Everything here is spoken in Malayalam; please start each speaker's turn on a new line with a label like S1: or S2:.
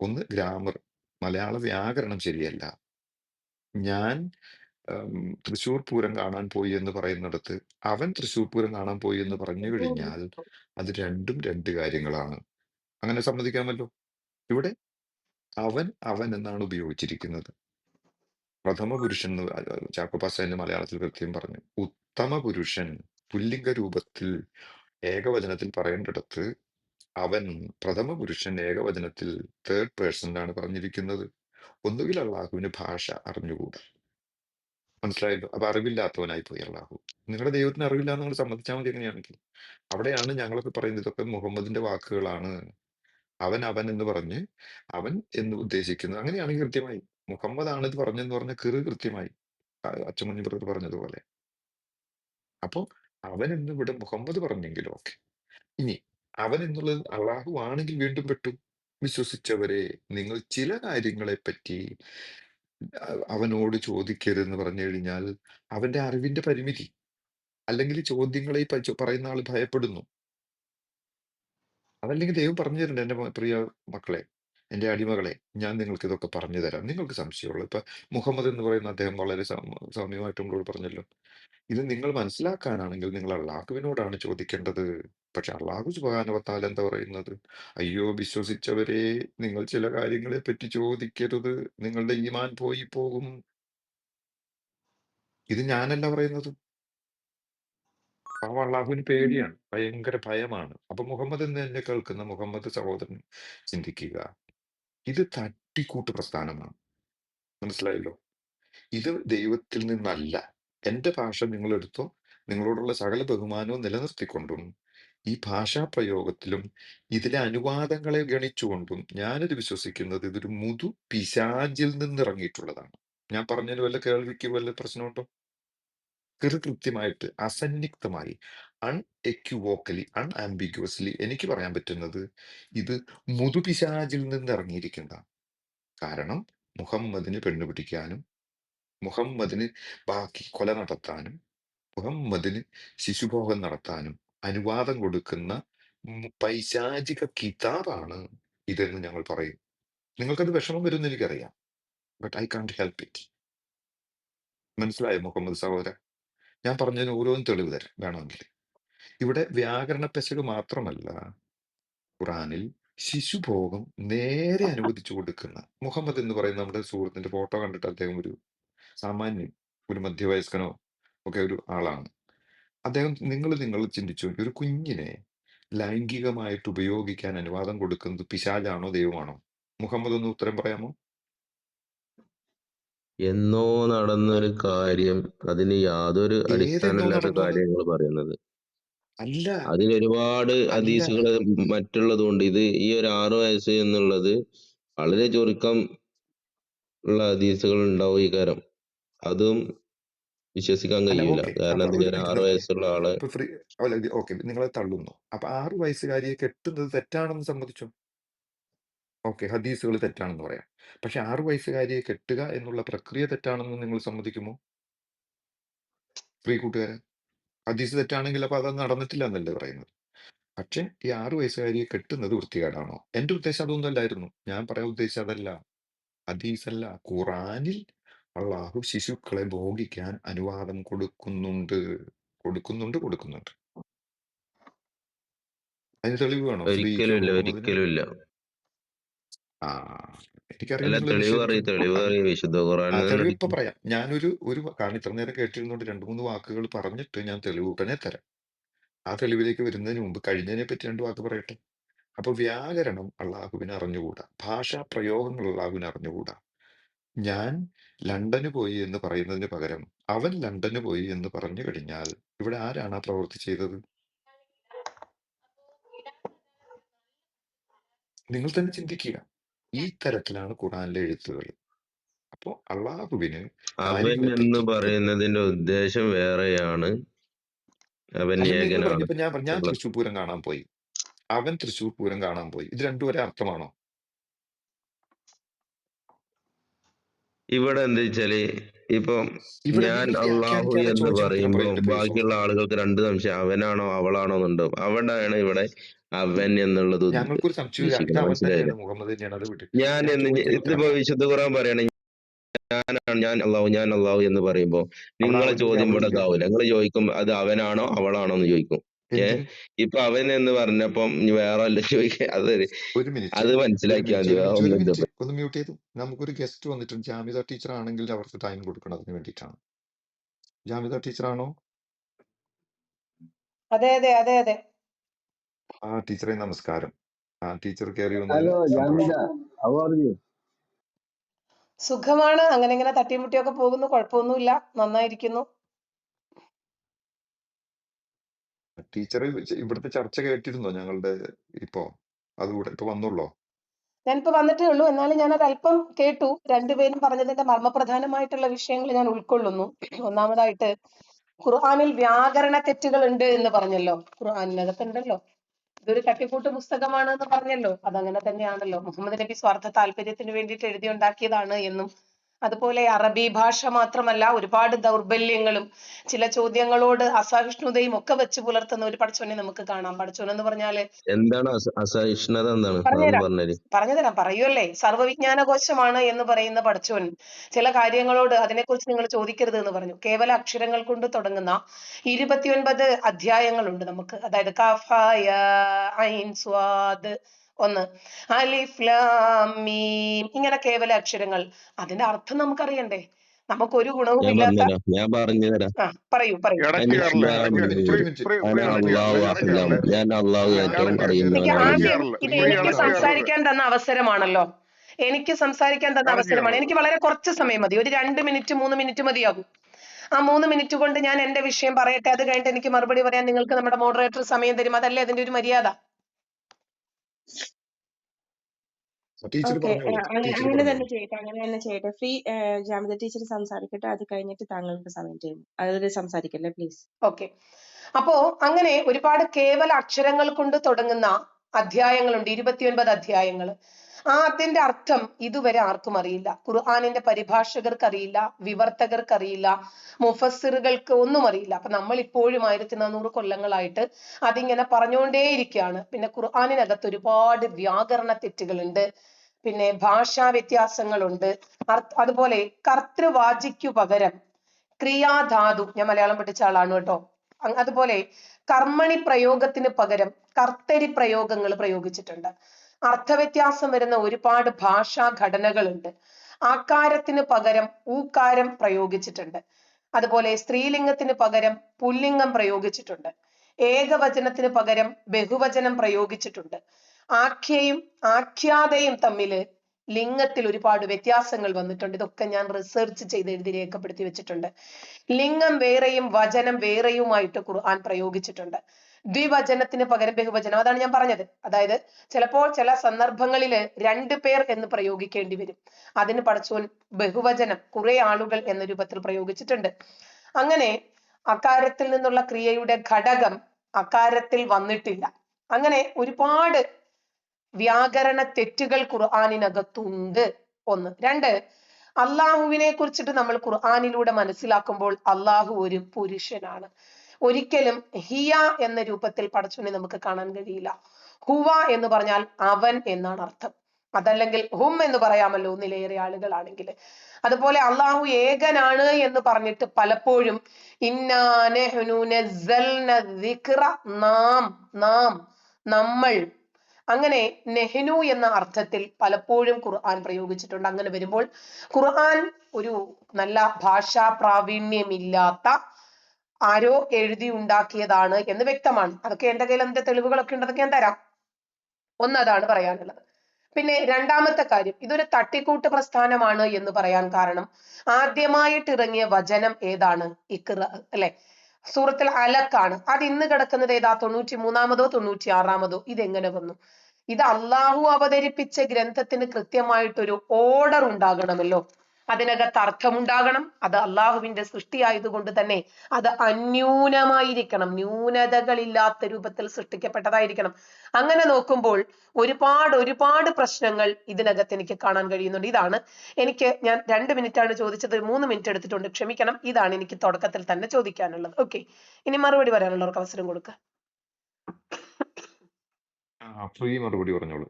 S1: ഒന്ന് ഗ്രാമർ മലയാള വ്യാകരണം ശരിയല്ല. ഞാൻ തൃശൂർ തൃശ്ശൂർ പൂരം കാണാൻ പോയി എന്ന് പറയുന്നിടത്ത് അവൻ തൃശ്ശൂർ പൂരം കാണാൻ പോയി എന്ന് പറഞ്ഞു കഴിഞ്ഞാൽ അത് രണ്ടും രണ്ട് കാര്യങ്ങളാണ്. അങ്ങനെ സമ്മതിക്കാമല്ലോ. ഇവിടെ അവൻ അവൻ എന്നാണ് ഉപയോഗിച്ചിരിക്കുന്നത്. പ്രഥമ പുരുഷൻ എന്ന് ചാക്കോപാസന്റെ മലയാളത്തിൽ കൃത്യം പറഞ്ഞു ഉത്തമ പുരുഷൻ പുല്ലിംഗ രൂപത്തിൽ ഏകവചനത്തിൽ പറയേണ്ടിടത്ത് അവൻ പ്രഥമ പുരുഷൻ ഏകവചനത്തിൽ തേർഡ് പേഴ്സണിലാണ് പറഞ്ഞിരിക്കുന്നത്. ഒന്നുകിൽ അള്ളാഹുവിന് ഭാഷ അറിഞ്ഞുകൂടാ. മനസ്സിലായല്ലോ? അപ്പൊ അറിവില്ലാത്തവനായി പോയി അള്ളാഹു. നിങ്ങളുടെ ദൈവത്തിന് അറിവില്ല എന്ന് നിങ്ങൾ സമ്മതിച്ചാൽ മതി എങ്ങനെയാണെങ്കിൽ അവിടെയാണ് ഞങ്ങളൊക്കെ പറയുന്നത് ഇതൊക്കെ മുഹമ്മദിന്റെ വാക്കുകളാണ്. അവൻ അവൻ എന്ന് പറഞ്ഞ് അവൻ എന്ന് ഉദ്ദേശിക്കുന്നത് അങ്ങനെയാണെങ്കിൽ കൃത്യമായി. മുഹമ്മദ് ആണ് ഇത് പറഞ്ഞെന്ന് പറഞ്ഞ കീറ് കൃത്യമായി. അച്ഛൻകുഞ്ഞു ബ്രദർ പറഞ്ഞതുപോലെ. അപ്പോ അവൻ എന്ന് ഇവിടെ മുഹമ്മദ് പറഞ്ഞെങ്കിലും? ഓക്കെ. ഇനി അവൻ എന്നുള്ളത് അള്ളാഹു ആണെങ്കിൽ വീണ്ടും പെട്ടു. വിശ്വസിച്ചവരെ നിങ്ങൾ ചില കാര്യങ്ങളെ പറ്റി അവനോട് ചോദിക്കരുതെന്ന് പറഞ്ഞു കഴിഞ്ഞാൽ അവന്റെ അറിവിന്റെ പരിമിതി. അല്ലെങ്കിൽ ചോദ്യങ്ങളെ പറയുന്ന ആൾ ഭയപ്പെടുന്നു. അതല്ലെങ്കിൽ ദൈവം പറഞ്ഞു തരുന്നുണ്ട് എന്റെ പ്രിയ മക്കളെ എന്റെ അടിമകളെ ഞാൻ നിങ്ങൾക്ക് ഇതൊക്കെ പറഞ്ഞു തരാം. നിങ്ങൾക്ക് സംശയമുള്ളൂ. ഇപ്പൊ മുഹമ്മദ് എന്ന് പറയുന്ന അദ്ദേഹം വളരെ സൗ- സൗമ്യമായിട്ട് പറഞ്ഞല്ലോ. ഇത് നിങ്ങൾ മനസ്സിലാക്കാനാണെങ്കിൽ നിങ്ങൾ അള്ളാഹുവിനോടാണ് ചോദിക്കേണ്ടത്. പക്ഷെ അള്ളാഹു സുബാനവത്താൽ എന്താ പറയുന്നത്? അയ്യോ വിശ്വസിച്ചവരെ നിങ്ങൾ ചില കാര്യങ്ങളെ പറ്റി ചോദിക്കരുത്. നിങ്ങളുടെ ഈമാൻ പോയി പോകും. ഇത് ഞാനല്ല പറയുന്നത്. പാവ അള്ളാഹുവിന് പേടിയാണ്. ഭയങ്കര ഭയമാണ്. അപ്പൊ മുഹമ്മദ് എന്ന് എന്നെ കേൾക്കുന്ന മുഹമ്മദ് സഹോദരൻ ചിന്തിക്കുക. ഇത് തട്ടിക്കൂട്ട് പ്രസ്ഥാനമാണ്. മനസ്സിലായല്ലോ? ഇത് ദൈവത്തിൽ നിന്നല്ല. എന്റെ ഭാഷ നിങ്ങളെടുത്തോ നിങ്ങളോടുള്ള സകല ബഹുമാനവും നിലനിർത്തിക്കൊണ്ടും ഈ ഭാഷാ പ്രയോഗത്തിലും ഇതിലെ അനുവാദങ്ങളെ ഗണിച്ചുകൊണ്ടും ഞാനിത് വിശ്വസിക്കുന്നത് ഇതൊരു മുതു പിശാചിൽ നിന്നിറങ്ങിയിട്ടുള്ളതാണ്. ഞാൻ പറഞ്ഞതിന് വല്ല കേൾവിക്ക് വല്ല പ്രശ്നമുണ്ടോ? കൃ കൃത്യമായിട്ട് അസന്നിഗ്ധമായി അൺ എക്യുവോക്കലി അൺ ആംബിഗ്യുവസ്ലി എനിക്ക് പറയാൻ പറ്റുന്നത് ഇത് മുതുപിശാചിൽ നിന്ന് ഇറങ്ങിയിരിക്കുന്നതാണ് കാരണം മുഹമ്മദിന് പെണ്ണുപിടിക്കാനും മുഹമ്മദിന് ബാക്കി കൊല നടത്താനും മുഹമ്മദിന് ശിശുഭോഗം നടത്താനും അനുവാദം കൊടുക്കുന്ന പൈശാചിക കിതാബാണ് ഇതെന്ന് ഞങ്ങൾ പറയും. നിങ്ങൾക്കത് വിഷമം വരുമെന്ന് എനിക്കറിയാം. But I can't help it മനസ്സിലായോ മുഹമ്മദ് സഹോദര? ഞാൻ പറഞ്ഞതിന് ഓരോന്നും തെളിവ് തരാം വേണമെങ്കിൽ. ഇവിടെ വ്യാകരണ പെശക് മാത്രമല്ല ഖുറാനിൽ ശിശുഭോഗം നേരെ അനുവദിച്ചു കൊടുക്കുന്ന മുഹമ്മദ് എന്ന് പറയുന്ന നമ്മുടെ സുഹൃത്തിന്റെ ഫോട്ടോ കണ്ടിട്ട് അദ്ദേഹം ഒരു സാമാന്യം ഒരു മധ്യവയസ്കനോ ഒക്കെ ഒരു ആളാണ്. അദ്ദേഹം നിങ്ങൾ നിങ്ങൾ ചിന്തിച്ചു ഒരു കുഞ്ഞിനെ ലൈംഗികമായിട്ട് ഉപയോഗിക്കാൻ അനുവാദം കൊടുക്കുന്നത് പിശാചാണോ ദൈവമാണോ? മുഹമ്മദ് ഒന്ന് ഉത്തരം പറയാമോ?
S2: എന്നോ നടന്നൊരു കാര്യം അതിന് യാതൊരു അടിസ്ഥാനമില്ലാത്ത കാര്യങ്ങൾ പറയുന്നത്.
S1: അല്ല.
S2: അതിൽ ഒരുപാട്
S1: അല്ല.
S2: ഹദീസുകൾ മറ്റുള്ളതുകൊണ്ട് ഇത് ഈ ഒരു ആറു വയസ്സ് എന്നുള്ളത് വളരെ ചുരുക്കം ഉള്ള അതീസുകൾ ഉണ്ടാവും ഈ കാരം അതും വിശ്വസിക്കാൻ
S1: അല്ല
S2: കഴിയൂല.
S1: ഓക്കെ.
S2: കാരണം
S1: അപ്പൊ
S2: എന്താ
S1: ഒരു
S2: വെച്ചാൽ
S1: മിനിറ്റ്
S2: ആറു വയസ്സുള്ള ആൾ
S1: ഇപ്പൊ ഫ്രീ അല്ല ഓക്കെ. നിങ്ങളെ തള്ളുന്നു. അപ്പൊ ആറു വയസ്സുകാരിയെ കെട്ടുന്നത് തെറ്റാണെന്ന് സമ്മതിച്ചു? ഓക്കെ ഹദീസുകൾ തെറ്റാണെന്ന് പറയാം. പക്ഷെ ആറു വയസ്സുകാരിയെ കെട്ടുക എന്നുള്ള പ്രക്രിയ തെറ്റാണെന്ന് നിങ്ങൾ സമ്മതിക്കുമോ? സ്ത്രീ കൂട്ടുകാരെ. ഹദീസ് തെറ്റാണെങ്കിൽ അപ്പൊ അത് നടന്നിട്ടില്ല എന്നല്ലേ പറയുന്നത്? പക്ഷെ ഈ ആറു വയസ്സുകാരിയെ കെട്ടുന്നത് വൃത്തികേടാണോ? എന്റെ ഉദ്ദേശം അതൊന്നും അല്ലായിരുന്നു ഞാൻ പറയാൻ ഉദ്ദേശിച്ചത് അതല്ല. ഹദീസല്ല. ഖുറാനിൽ അള്ളാഹു ശിശുക്കളെ ഭോഗിക്കാൻ അനുവാദം കൊടുക്കുന്നുണ്ട്. കൊടുക്കുന്നുണ്ട് കൊടുക്കുന്നുണ്ട്. അതിന് തെളിവ് വേണോ?
S2: ഒരിക്കലും
S1: മുഹമ്മദിന് ആ
S2: അല്ല തെളിവ് പറയും തെളിവ് വിശുദ്ധ
S1: ആ
S2: ഖുറാനിൽ
S1: തെളിവ് ഇപ്പൊ പറയാം. ഞാനൊരു ഒരു കാരണം ഇത്ര നേരം കേട്ടിരുന്നോണ്ട് രണ്ടു മൂന്ന് വാക്കുകൾ പറഞ്ഞിട്ട് ഞാൻ തെളിവ് ഉടനെ തരാം. ആ തെളിവിലേക്ക് വരുന്നതിന് മുമ്പ് കഴിഞ്ഞതിനെ പറ്റി രണ്ട് വാക്ക് പറയട്ടെ? അപ്പൊ വ്യാകരണം അള്ളാഹുവിനെ അറിഞ്ഞുകൂടാ. ഭാഷാ പ്രയോഗങ്ങൾ അള്ളാഹുവിനെ അറിഞ്ഞുകൂടാ. ഞാൻ ലണ്ടന് പോയി എന്ന് പറയുന്നതിന് പകരം അവൻ ലണ്ടന് പോയി എന്ന് പറഞ്ഞു കഴിഞ്ഞാൽ ഇവിടെ ആരാണ് ആ പ്രവൃത്തി ചെയ്തത്? നിങ്ങൾ തന്നെ ചിന്തിക്കുക. ഈ തരത്തിലാണ് ഖുറാനിലെ എഴുത്തുകൾ. അപ്പോ അള്ളാഹുവിന്
S2: അവൻ എന്ന് പറയുന്നതിന്റെ ഉദ്ദേശം വേറെയാണ്. അവൻ
S1: അല്ല നിങ്ങൾ
S2: ഏകനാണ്
S1: ഞാൻ പറഞ്ഞു ഞാൻ തൃശ്ശൂർ പൂരം കാണാൻ പോയി. അവൻ തൃശ്ശൂർ പൂരം കാണാൻ പോയി. ഇത് രണ്ടുപേരെ അർത്ഥമാണോ
S2: ഇവിടെ എന്താ വെച്ചാൽ ഇപ്പം
S1: ഇവിടെ
S2: ഞാൻ അള്ളാഹു എന്ന് പറയുമ്പോ
S1: പറയും എന്റെ
S2: ബാക്കിയുള്ള ആളുകൾക്ക് രണ്ട് സംശയം. അവനാണോ അവളാണോ എന്നുണ്ടാവും. അവിടെയാണ് ഇവിടെ അവൻ എന്നുള്ളത് ഉദ്ദ-
S1: ഞങ്ങൾക്കൊരു സംശയമില്ല ഇത്
S2: ഉദ്ദേശിക്കുന്നത്
S1: അവൻ
S2: മനസ്സിലായില്ലേ
S1: തന്നെയാണ് മുഹമ്മദ് തന്നെയാണ് അത് വിട്ട്.
S2: ഞാൻ
S1: ഞാൻ
S2: എന്ന് ഇതിപ്പോ വിശുദ്ധ ഖുർആൻ പറയുകയാണെങ്കിൽ ഞാനാണ് ഞാൻ അള്ളാഹു ഞാൻ അള്ളാഹു എന്ന് പറയുമ്പോ
S1: അവിടെ
S2: നിങ്ങളെ
S1: അവനില്ല
S2: ചോദ്യം ഇവിടെ ഇതാവൂല നിങ്ങൾ ചോദിക്കും അത് അവനാണോ അവളാണോ എന്ന് ചോദിക്കും. ഏ? ഇപ്പൊ അവൻ എന്ന് പറഞ്ഞപ്പം ഇനി വേറെ വല്ല ചോദിക്കുക അത്
S1: ഒരു മിനിറ്റ്
S2: അത്
S1: ഒരു
S2: മനസ്സിലാക്കിയാൽ
S1: മിനിറ്റ്
S2: മതി
S1: ഒരു
S2: വേറെ
S1: മിനിറ്റ് ഒരു
S2: ഒന്നും
S1: മിനിറ്റ്. ഒന്ന് മ്യൂട്ട് ചെയ്തു. നമുക്കൊരു ഗസ്റ്റ് വന്നിട്ടുണ്ട്. ജാമിത ടീച്ചർ ആണെങ്കിൽ അവർക്ക് ടൈം കൊടുക്കണം അതിന് വേണ്ടിയിട്ടാണ്. ജാമിദ ടീച്ചർ ആണോ?
S3: അതെ അതെ അതെ അതെ.
S1: ആ ടീച്ചറെ നമസ്കാരം. ആ ടീച്ചർ കയറി
S4: Hello,
S1: വന്നതിൽ സന്തോഷം
S4: Jamila. How are you?
S3: സുഖമാണ്. അങ്ങനെ ഇങ്ങനെ തട്ടിയും തട്ടിമുട്ടിയൊക്കെ പോകുന്നു. കുഴപ്പമൊന്നുമില്ല. നന്നായിരിക്കുന്നു.
S1: ടീച്ചർ ഇവിടുത്തെ ചർച്ച കേട്ടിരുന്നോ ഞങ്ങളുടെ ഇപ്പോ? അതുകൂടെ ഇപ്പൊ വന്നുള്ളോ?
S3: ഞാനിപ്പോ വന്നിട്ടേ ഉള്ളൂ. എന്നാലും ഞാനത് അല്പം കേട്ടു. രണ്ടുപേരും പറഞ്ഞതിന്റെ മർമ്മപ്രധാനമായിട്ടുള്ള വിഷയങ്ങൾ ഞാൻ ഉൾക്കൊള്ളുന്നു. ഒന്നാമതായിട്ട് ഖുർആനിൽ വ്യാകരണ തെറ്റുകൾ ഉണ്ട് എന്ന് പറഞ്ഞല്ലോ. ഖുർആനിനകത്തുണ്ടല്ലോ ഇതൊരു തട്ടിക്കൂട്ട് പുസ്തകമാണ് എന്ന് പറഞ്ഞല്ലോ. അതങ്ങനെ തന്നെയാണല്ലോ. മുഹമ്മദ് നബി സ്വാർത്ഥ താല്പര്യത്തിന് വേണ്ടിയിട്ട് എഴുതിയുണ്ടാക്കിയതാണ് എന്നും അതുപോലെ അറബി ഭാഷ മാത്രമല്ല ഒരുപാട് ദൗർബല്യങ്ങളും ചില ചോദ്യങ്ങളോട് അസഹിഷ്ണുതയും ഒക്കെ വെച്ച് പുലർത്തുന്ന ഒരു പഠിച്ചോനെ നമുക്ക് കാണാം. പഠിച്ചോൻ എന്ന് പറഞ്ഞാൽ
S2: എന്താണ് അസ- അസഹിഷ്ണുത എന്താണ്?
S3: പറഞ്ഞുതരാം.
S2: പറഞ്ഞേര്
S3: പറഞ്ഞുതരാം. പറയുമല്ലേ സർവവിജ്ഞാനകോശമാണ് എന്ന് പറയുന്ന പഠിച്ചോൻ ചില കാര്യങ്ങളോട് അതിനെക്കുറിച്ച് നിങ്ങൾ ചോദിക്കരുത് എന്ന് പറഞ്ഞു. കേവല അക്ഷരങ്ങൾ കൊണ്ട് തുടങ്ങുന്ന ഇരുപത്തിയൊൻപത് അധ്യായങ്ങളുണ്ട് നമുക്ക്. അതായത് കഫ യ ഐൻ സ്വാദ് ഒന്ന്. അലിഫ് ലാം മീം. ഇങ്ങനെ കേവല അക്ഷരങ്ങൾ. അതിന്റെ അർത്ഥം നമുക്കറിയണ്ടേ? നമുക്ക്
S2: ഒരു
S3: ഗുണവുമില്ലാത്ത
S2: പറഞ്ഞുതരാം. ഞാൻ പറഞ്ഞുതരാം.
S3: ആ പറയൂ പറയൂ.
S2: ഞാൻ അള്ളാഹു ഏറ്റവും
S3: ഇത് എനിക്ക് സംസാരിക്കാൻ തന്ന അവസരമാണല്ലോ. എനിക്ക് സംസാരിക്കാൻ തന്ന അവസരമാണ്. എനിക്ക് വളരെ കുറച്ച് സമയം മതി. ഒരു രണ്ട് മിനിറ്റ് മൂന്ന് മിനിറ്റ് മതിയാകും. ആ മൂന്ന് മിനിറ്റ് കൊണ്ട് ഞാൻ എന്റെ വിഷയം പറയട്ടെ? അത് കഴിഞ്ഞിട്ട് എനിക്ക് മറുപടി പറയാൻ നിങ്ങൾക്ക് നമ്മുടെ മോഡറേറ്റർ സമയം തരും. അതല്ലേ അതിന്റെ ഒരു മര്യാദ?
S1: ടീച്ചർ
S5: അങ്ങനെ തന്നെ ചെയ്യട്ടെ അങ്ങനെ തന്നെ ചെയ്യട്ടെ. ഫ്രീ ജാമിത ടീച്ചർ സംസാരിക്കട്ടെ അത് കഴിഞ്ഞിട്ട് താങ്കൾക്ക് സമയം ചെയ്യും അതിൽ സംസാരിക്കല്ലേ പ്ലീസ്?
S3: ഓക്കെ. അപ്പോ അങ്ങനെ ഒരുപാട് കേവല അക്ഷരങ്ങൾ കൊണ്ട് തുടങ്ങുന്ന അധ്യായങ്ങളുണ്ട് ഇരുപത്തിയൊൻപത് അധ്യായങ്ങൾ. ആ അതിന്റെ അർത്ഥം ഇതുവരെ ആർക്കും അറിയില്ല. ഖുർആാനിന്റെ പരിഭാഷകർക്ക് അറിയില്ല വിവർത്തകർക്ക് അറിയില്ല മുഫസ്സിറുകൾക്ക് ഒന്നും അറിയില്ല. അപ്പൊ നമ്മൾ ഇപ്പോഴും ആയിരത്തി നാനൂറ് കൊല്ലങ്ങളായിട്ട് അതിങ്ങനെ പറഞ്ഞുകൊണ്ടേയിരിക്കുകയാണ്. പിന്നെ ഖുർആാനിനകത്ത് ഒരുപാട് വ്യാകരണ തെറ്റുകളുണ്ട്. പിന്നെ ഭാഷാ വ്യത്യാസങ്ങളുണ്ട് അതുപോലെ കർത്തൃവാചിക്കു പകരം ക്രിയാധാതു ഞാൻ മലയാളം പഠിച്ച ആളാണ് കേട്ടോ. അതുപോലെ കർമ്മണി പ്രയോഗത്തിന് പകരം കർത്തരി പ്രയോഗങ്ങൾ പ്രയോഗിച്ചിട്ടുണ്ട്. അർത്ഥവ്യത്യാസം വരുന്ന ഒരുപാട് ഭാഷാ ഘടനകളുണ്ട്. ആകാരത്തിന് പകരം ഊക്കാരം പ്രയോഗിച്ചിട്ടുണ്ട്. അതുപോലെ സ്ത്രീലിംഗത്തിന് പകരം പുല്ലിംഗം പ്രയോഗിച്ചിട്ടുണ്ട്. ഏകവചനത്തിന് പകരം ബഹുവചനം പ്രയോഗിച്ചിട്ടുണ്ട്. ആഖ്യയും ആഖ്യാതയും തമ്മിൽ ലിംഗത്തിൽ ഒരുപാട് വ്യത്യാസങ്ങൾ വന്നിട്ടുണ്ട്. ഇതൊക്കെ ഞാൻ റിസർച്ച് ചെയ്ത് എഴുതി രേഖപ്പെടുത്തി വെച്ചിട്ടുണ്ട്. ലിംഗം വേറെയും വചനം വേറെയുമായിട്ട് ഖുർആൻ പ്രയോഗിച്ചിട്ടുണ്ട്. ദ്വിവചനത്തിന് പകരം ബഹുവചനം. അതാണ് ഞാൻ പറഞ്ഞത്. അതായത് ചിലപ്പോൾ ചില സന്ദർഭങ്ങളിൽ രണ്ട് പേർ എന്ന് പ്രയോഗിക്കേണ്ടി വരും. അതിന് പഠിച്ചോൻ ബഹുവചനം കുറെ ആളുകൾ എന്ന രൂപത്തിൽ പ്രയോഗിച്ചിട്ടുണ്ട്. അങ്ങനെ അകാരത്തിൽ നിന്നുള്ള ക്രിയയുടെ ഘടകം അകാരത്തിൽ വന്നിട്ടില്ല. അങ്ങനെ ഒരുപാട് വ്യാകരണ തെറ്റുകൾ ഖുർആാനിനകത്തുണ്ട്. ഒന്ന്. രണ്ട്. അള്ളാഹുവിനെ കുറിച്ചിട്ട് നമ്മൾ ഖുർആാനിലൂടെ മനസ്സിലാക്കുമ്പോൾ അള്ളാഹു ഒരു പുരുഷനാണ്. ഒരിക്കലും ഹിയ എന്ന രൂപത്തിൽ പടച്ചുനെ നമുക്ക് കാണാൻ കഴിയില്ല. ഹുവ എന്ന് പറഞ്ഞാൽ അവൻ എന്നാണ് അർത്ഥം. അതല്ലെങ്കിൽ ഹും എന്ന് പറയാമല്ലോ ഒന്നിലേറെ ആളുകളാണെങ്കിൽ. അതുപോലെ അള്ളാഹു ഏകനാണ് എന്ന് പറഞ്ഞിട്ട് പലപ്പോഴും ഇന്നാനെ നാം നാം നമ്മൾ അങ്ങനെ നെഹ്നു എന്ന അർത്ഥത്തിൽ പലപ്പോഴും ഖുർആൻ പ്രയോഗിച്ചിട്ടുണ്ട്. അങ്ങനെ വരുമ്പോൾ ഖുർആൻ ഒരു നല്ല ഭാഷാ പ്രാവീണ്യമില്ലാത്ത ആരോ എഴുതി ഉണ്ടാക്കിയതാണ് എന്ന് വ്യക്തമാണ്. അതൊക്കെ എന്റെ കയ്യിൽ അതിന്റെ തെളിവുകളൊക്കെ ഉണ്ട് അതൊക്കെ ഞാൻ തരാം. ഒന്നതാണ് പറയാനുള്ളത്. പിന്നെ രണ്ടാമത്തെ കാര്യം ഇതൊരു തട്ടിക്കൂട്ട് പ്രസ്ഥാനമാണ് എന്ന് പറയാൻ കാരണം ആദ്യമായിട്ട് ഇറങ്ങിയ വചനം ഏതാണ്? ഇക്ര അല്ലെ? സൂറത്തിൽ അലക്കാണ്. അത് ഇന്ന് കിടക്കുന്നത് ഏതാ? തൊണ്ണൂറ്റി മൂന്നാമതോ തൊണ്ണൂറ്റി ആറാമതോ ഇതെങ്ങനെ വന്നു? ഇത് അള്ളാഹു അവതരിപ്പിച്ച ഗ്രന്ഥത്തിന് കൃത്യമായിട്ടൊരു ഓർഡർ ഉണ്ടാകണമല്ലോ. അതിനകത്ത് അർത്ഥമുണ്ടാകണം. അത് അള്ളാഹുവിന്റെ സൃഷ്ടിയായതുകൊണ്ട് തന്നെ അത് അന്യൂനമായിരിക്കണം. ന്യൂനതകളില്ലാത്ത രൂപത്തിൽ സൃഷ്ടിക്കപ്പെട്ടതായിരിക്കണം. അങ്ങനെ നോക്കുമ്പോൾ ഒരുപാട് ഒരുപാട് പ്രശ്നങ്ങൾ ഇതിനകത്ത് എനിക്ക് കാണാൻ കഴിയുന്നുണ്ട്. ഇതാണ് എനിക്ക് ഞാൻ രണ്ട് മിനിറ്റ് ആണ് ചോദിച്ചത് മൂന്ന് മിനിറ്റ് എടുത്തിട്ടുണ്ട്. ക്ഷമിക്കണം ഇതാണ് എനിക്ക് തുടക്കത്തിൽ തന്നെ ചോദിക്കാനുള്ളത്. ഓക്കെ ഇനി മറുപടി പറയാനുള്ളവർക്ക് അവസരം കൊടുക്കുക
S1: ഫ്രീ മറുപടി പറഞ്ഞോളൂ.